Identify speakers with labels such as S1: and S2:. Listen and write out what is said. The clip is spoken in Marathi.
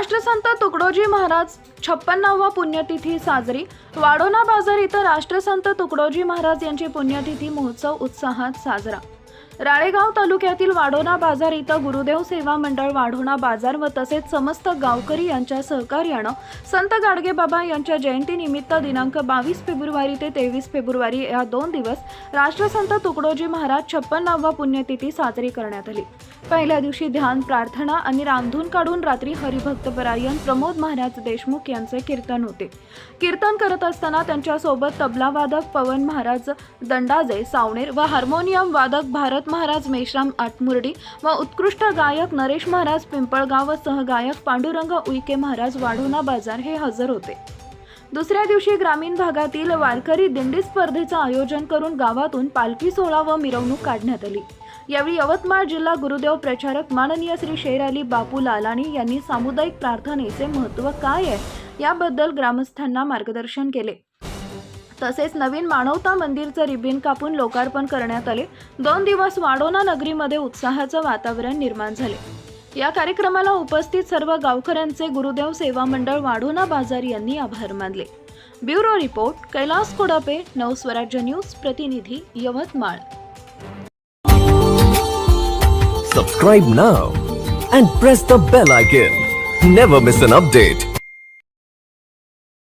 S1: राष्ट्रसंत तुकडोजी महाराज छप्पन्नावा पुण्यतिथी साजरी. वाडोना बाजार इथं राष्ट्रसंत तुकडोजी महाराज यांची पुण्यतिथी महोत्सव उत्साहात साजरा. राळेगाव तालुक्यातील वाढोणा बाजार इथं गुरुदेव सेवा मंडळ वाढोणा बाजार व तसेच समस्त गावकरी यांच्या सहकार्यानं संत गाडगेबाबा यांच्या जयंतीनिमित्त दिनांक बावीस फेब्रुवारी ते तेवीस फेब्रुवारी या दोन दिवस राष्ट्रसंत तुकडोजी महाराज छप्पन्नावा पुण्यतिथी साजरी करण्यात आली. पहिल्या दिवशी ध्यान प्रार्थना आणि रांधून काढून रात्री हरिभक्तपरायण प्रमोद महाराज देशमुख यांचे कीर्तन होते. कीर्तन करत असताना त्यांच्यासोबत तबलावादक पवन महाराज दंडाजे सावणेर व हार्मोनियम वादक भारत महाराज मेश्राम आटमुर्डी व उत्कृष्ट गायक नरेश महाराज पिंपळगाव व सहगायक पांडुरंग उईके महाराज वाढोना बाजार हे हजर होते. दुसऱ्या दिवशी ग्रामीण भागातील वारकरी दिंडी स्पर्धेचं आयोजन करून गावातून पालखी सोहळा व मिरवणूक काढण्यात आली. यावेळी यवतमाळ जिल्हा गुरुदेव प्रचारक माननीय श्री शेर अली बापू लालाणी यांनी सामुदायिक प्रार्थनेचे महत्त्व काय आहे याबद्दल ग्रामस्थांना मार्गदर्शन केले. तसेच नवीन मानवता मंदिरचं रिबीन कापून लोकार्पण करण्यात आले. दोन दिवस वाडोना नगरीमध्ये उत्साहाचं वातावरण निर्माण झाले. या कार्यक्रमाला उपस्थित सर्व गावकऱ्यांचे गुरुदेव सेवा मंडळ वाढोना बाजार यांनी आभार मानले. Bureau report Kailas Kodape Navswarajya news प्रतिनिधी Yavatmal
S2: subscribe now and press the bell icon never miss an update